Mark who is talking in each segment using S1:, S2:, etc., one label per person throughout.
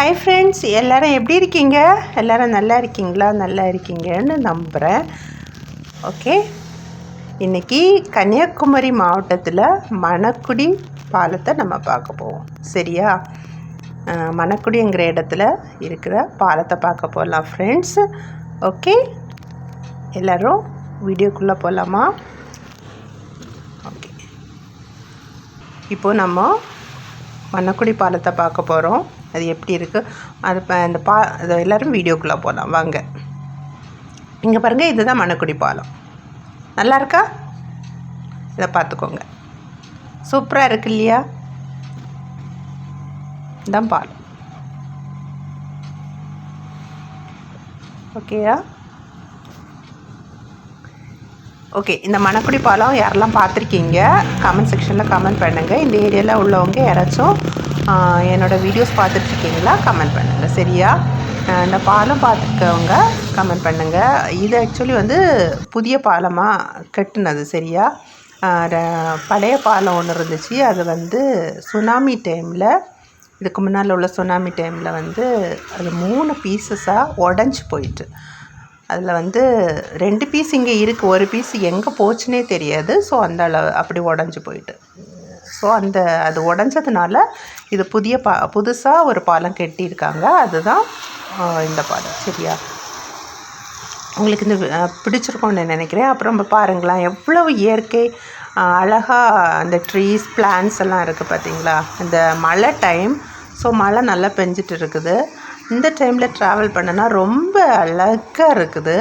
S1: Hi friends எல்லோரும் எப்படி இருக்கீங்க? எல்லோரும் நல்லா இருக்கீங்களா? நல்லா இருக்கீங்கன்னு நம்புகிறேன் ஓகே இன்றைக்கி கன்னியாகுமரி மாவட்டத்தில் மணக்குடி பாலத்தை நம்ம பார்க்க போவோம். சரியா? மணக்குடிங்கிற இடத்துல இருக்கிற பாலத்தை பார்க்க போகலாம் ஃப்ரெண்ட்ஸ் ஓகே எல்லோரும் வீடியோக்குள்ளே போகலாமா ஓகே இப்போது நம்ம மணக்குடி பாலத்தை பார்க்க போகிறோம் அது எப்படி இருக்குது அது இப்போ அந்த பா அது எல்லோரும் வீடியோக்குள்ளே போகலாம் வாங்க. இங்கே பாருங்கள் இதுதான் மணக்குடி பாலம். நல்லா இருக்கா? இதை பார்த்துக்கோங்க. சூப்பராக இருக்கு இல்லையா? இதான் பாலம். ஓகேயா ஓகே இந்த மணக்குடி பாலம் யாரெல்லாம் பார்த்துருக்கீங்க? கமெண்ட் செக்ஷனில் கமெண்ட் பண்ணுங்கள் இந்த ஏரியாவில் உள்ளவங்க யாராச்சும் என்னோடய என்னோட வீடியோஸ் பார்த்துட்ருக்கீங்களா? கமெண்ட் பண்ணுங்கள் சரியா? இந்த பாலம் பார்த்துருக்கவங்க கமெண்ட் பண்ணுங்கள் இது ஆக்சுவலி வந்து புதிய பாலமாக கட்டுனது. சரியா? ர- பழைய பாலம் ஒன்று இருந்துச்சு. அது வந்து சுனாமி டைமில் இதுக்கு முன்னால் உள்ள சுனாமி டைமில் வந்து அது மூணு பீசஸாக உடஞ்சி போயிட்டு. அதில் வந்து ரெண்டு பீஸ் இங்கே இருக்குது ஒரு பீஸ் எங்கே போச்சுனே தெரியாது. ஸோ அந்த அளவு அப்படி உடஞ்சி போயிட்டு. ஸோ அந்த அது உடஞ்சதுனால இது புதிய பா புதுசாக ஒரு பாலம் கட்டியிருக்காங்க. அதுதான் இந்த பாலம். சரியா? உங்களுக்கு இந்த அஹ், நினைக்கிறேன். அப்புறம் பாருங்களேன் எவ்வளவு இயற்கை அழகாக அந்த ட்ரீஸ் பிளான்ஸ் எல்லாம் இருக்குது பார்த்தீங்களா இந்த மழை டைம் ஸோ மழை நல்லா பெஞ்சிட்டு இருக்குது. இந்த டைமில் ட்ராவல் பண்ணனா ரொம்ப அழகாக இருக்குது.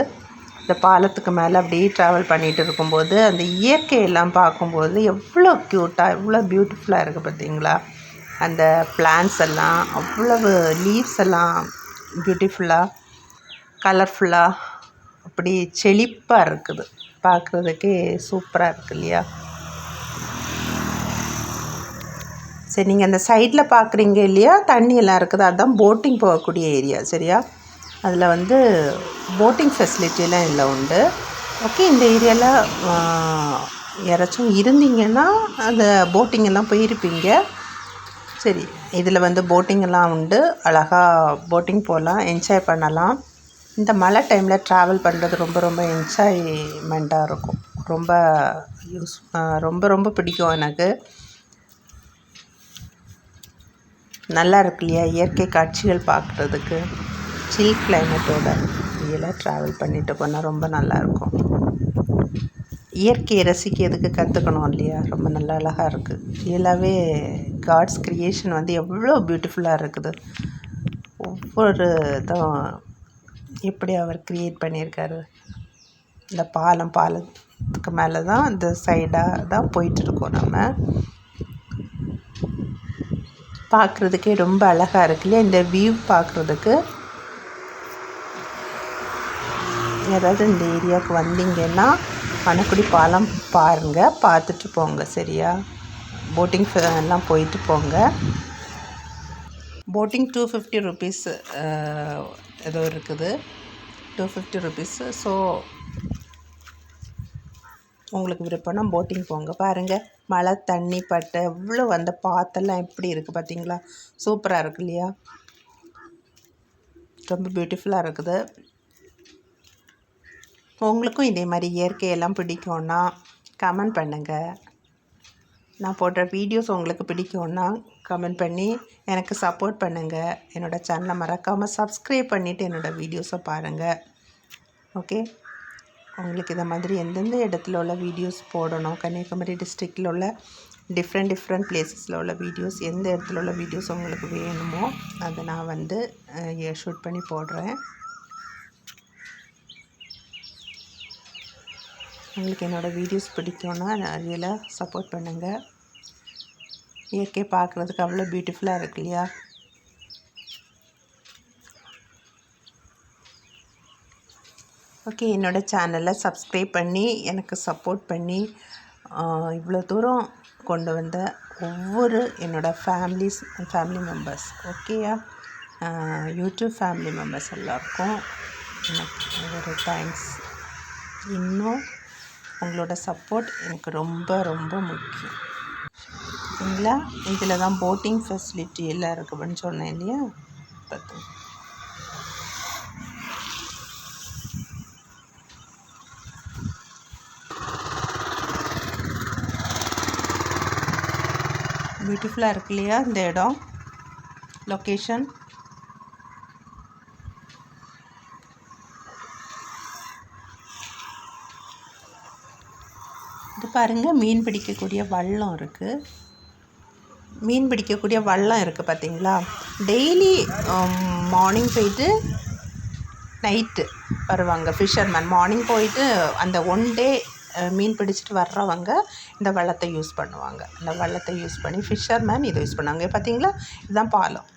S1: இந்த பாலத்துக்கு மேலே அப்படியே ட்ராவல் பண்ணிகிட்டு இருக்கும்போது அந்த இயற்கையெல்லாம் பார்க்கும்போது எவ்வளோ க்யூட்டாக எவ்வளோ பியூட்டிஃபுல்லாக இருக்குது பார்த்தீங்களா? அந்த பிளான்ஸ் எல்லாம் அவ்வளவு லீவ்ஸ் எல்லாம் பியூட்டிஃபுல்லாக கலர்ஃபுல்லாக அப்படி செழிப்பாக இருக்குது. பார்க்குறதுக்கே சூப்பராக இருக்குது இல்லையா? சரி நீங்கள் அந்த சைடில் பார்க்குறீங்க இல்லையா? தண்ணியெல்லாம் இருக்குது. அதுதான் போட்டிங் போகக்கூடிய ஏரியா சரியா? அதில் வந்து போட்டிங் ஃபெசிலிட்டிலாம் இல்லை உண்டு. ஓகே இந்த ஏரியாவில் யாராச்சும் இருந்தீங்கன்னா அந்த போட்டிங் எல்லாம் போயிருப்பீங்க. சரி இதில் வந்து போட்டிங் எல்லாம் உண்டு. அழகாக போட்டிங் போகலாம் என்ஜாய் பண்ணலாம். இந்த மழை டைமில் ட்ராவல் பண்ணுறது ரொம்ப ரொம்ப என்ஜாய்மெண்ட்டாக இருக்கும். ரொம்ப யூஸ் ரொம்ப ரொம்ப பிடிக்கும் எனக்கு. நல்லா இருக்கு இல்லையா? இயற்கை காட்சிகள் பார்க்குறதுக்கு. சில் கிளைமேட்டோட இதெல்லாம் ட்ராவல் பண்ணிட்டு போனால் ரொம்ப நல்லாயிருக்கும். இயற்கையை ரசிக்கிறதுக்கு கற்றுக்கணும் இல்லையா? ரொம்ப நல்ல அழகாக இருக்குது ரியலாகவே காட்ஸ் க்ரியேஷன் வந்து எவ்வளோ பியூட்டிஃபுல்லாக இருக்குது. ஒவ்வொரு இதும் எப்படி அவர் க்ரியேட் பண்ணியிருக்காரு? இந்த பாலம் பாலத்துக்கு மேலே தான் இந்த சைடாக தான் போயிட்டுருக்கோம் நம்ம. பார்க்குறதுக்கே ரொம்ப அழகாக இருக்கு இல்லையா? இந்த வியூ பார்க்குறதுக்கு. யாராவது இந்த ஏரியாவுக்கு வந்தீங்கன்னா மணக்குடி பாலம் பாருங்கள் பார்த்துட்டு போங்க சரியா? போட்டிங் எல்லாம் போயிட்டு போங்க. போட்டிங் டூ ஃபிஃப்டி ருபீஸ் ஏதோ இருக்குது. டூ ஃபிஃப்டி ருபீஸு ஸோ உங்களுக்கு விருப்பம்னா போட்டிங் போங்க. பாருங்கள் மழை தண்ணி பட்டு எவ்வளோ அந்த பாத்தெல்லாம் எப்படி இருக்குது பார்த்தீங்களா? சூப்பராக இருக்கு இல்லையா? ரொம்ப பியூட்டிஃபுல்லாக இருக்குது. உங்களுக்கும் இதே மாதிரி இயற்கையெல்லாம் பிடிக்கும்னா கமெண்ட் பண்ணுங்கள் நான் போடுற வீடியோஸ் உங்களுக்கு பிடிக்கும்னா கமெண்ட் பண்ணி எனக்கு சப்போர்ட் பண்ணுங்கள் என்னோடய சேனலை மறக்காமல் சப்ஸ்கிரைப் பண்ணிவிட்டு என்னோடய வீடியோஸை பாருங்கள் ஓகே உங்களுக்கு இதை மாதிரி எந்தெந்த இடத்துல உள்ள வீடியோஸ் போடணும்? கன்னியாகுமரி டிஸ்ட்ரிக்டில் உள்ள டிஃப்ரெண்ட் டிஃப்ரெண்ட் பிளேசஸில் உள்ள வீடியோஸ் எந்த இடத்துல உள்ள வீடியோஸ் உங்களுக்கு வேணுமோ அதை நான் வந்து ஷூட் பண்ணி போடுறேன். உங்களுக்கு என்னோடய வீடியோஸ் பிடிக்கும்னா ரியலாக சப்போர்ட் பண்ணுங்கள் இயற்கை பார்க்குறதுக்கு அவ்வளோ பியூட்டிஃபுல்லாக இருக்கு இல்லையா? ஓகே என்னோடய சேனலை சப்ஸ்கிரைப் பண்ணி எனக்கு சப்போர்ட் பண்ணி இவ்வளோ தூரம் கொண்டு வந்த ஒவ்வொரு என்னோடய ஃபேமிலிஸ் ஃபேமிலி மெம்பர்ஸ் ஓகேயா யூடியூப் ஃபேமிலி மெம்பர்ஸ் எல்லாருக்கும் எனக்கு ஒரு தேங்க்ஸ் இன்னும் உங்களோட சப்போர்ட் எனக்கு ரொம்ப ரொம்ப முக்கியம். சரிங்களா இதில் தான் போட்டிங் ஃபெசிலிட்டி எல்லாம் இருக்குதுன்னு சொன்னேன் இல்லையா? பத்து. பியூட்டிஃபுல்லாக இருக்கு இல்லையா இந்த இடம்? லொக்கேஷன் இது பாருங்கள் மீன் பிடிக்கக்கூடிய வள்ளம் இருக்குது மீன் பிடிக்கக்கூடிய வள்ளம் இருக்குது பார்த்தீங்களா டெய்லி மார்னிங் um, போயிட்டு நைட்டு வருவாங்க ஃபிஷர்மேன் மார்னிங் போயிட்டு அந்த ஒன் டே மீன் பிடிச்சிட்டு வர்றவங்க இந்த வள்ளத்தை யூஸ் பண்ணுவாங்க. இந்த வள்ளத்தை யூஸ் பண்ணி ஃபிஷர்மேன் இதை யூஸ் பண்ணுவாங்க. பார்த்தீங்களா இதுதான் பாலம்.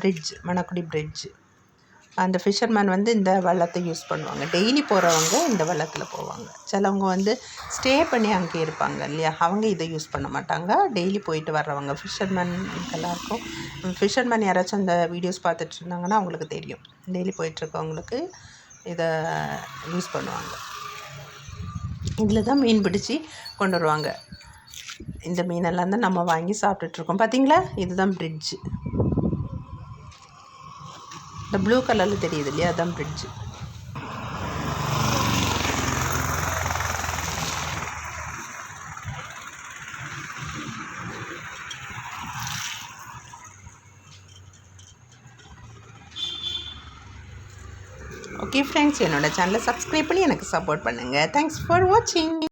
S1: பிரிட்ஜ் மணக்குடி பிரிட்ஜ் அந்த ஃபிஷர்மேன் வந்து இந்த வள்ளத்தை யூஸ் பண்ணுவாங்க. டெய்லி போகிறவங்க இந்த வள்ளத்தில் போவாங்க. சிலவங்க வந்து ஸ்டே பண்ணி அங்கே இருப்பாங்க இல்லையா? அவங்க இதை யூஸ் பண்ண மாட்டாங்க. டெய்லி போயிட்டு வர்றவங்க ஃபிஷர்மேன் எல்லாருக்கும். ஃபிஷர்மேன் யாராச்சும் அந்த வீடியோஸ் பார்த்துட்டு இருந்தாங்கன்னா அவங்களுக்கு தெரியும். டெய்லி போயிட்டுருக்கவங்களுக்கு இதை யூஸ் பண்ணுவாங்க. இதில் தான் மீன் பிடிச்சி கொண்டு வருவாங்க. இந்த மீனெல்லாம் தான் நம்ம வாங்கி சாப்பிட்டுட்ருக்கோம் பார்த்தீங்களா? இதுதான் பிரிட்ஜு. இந்த ப்ளூ கலரில் தெரியுது இல்லையா அதுதான் பிரிட்ஜு ஓகே ஃப்ரெண்ட்ஸ் என்னோடய சேனலை சப்ஸ்கிரைப் பண்ணி எனக்கு சப்போர்ட் பண்ணுங்கள் தேங்க்ஸ் ஃபார் வாட்சிங்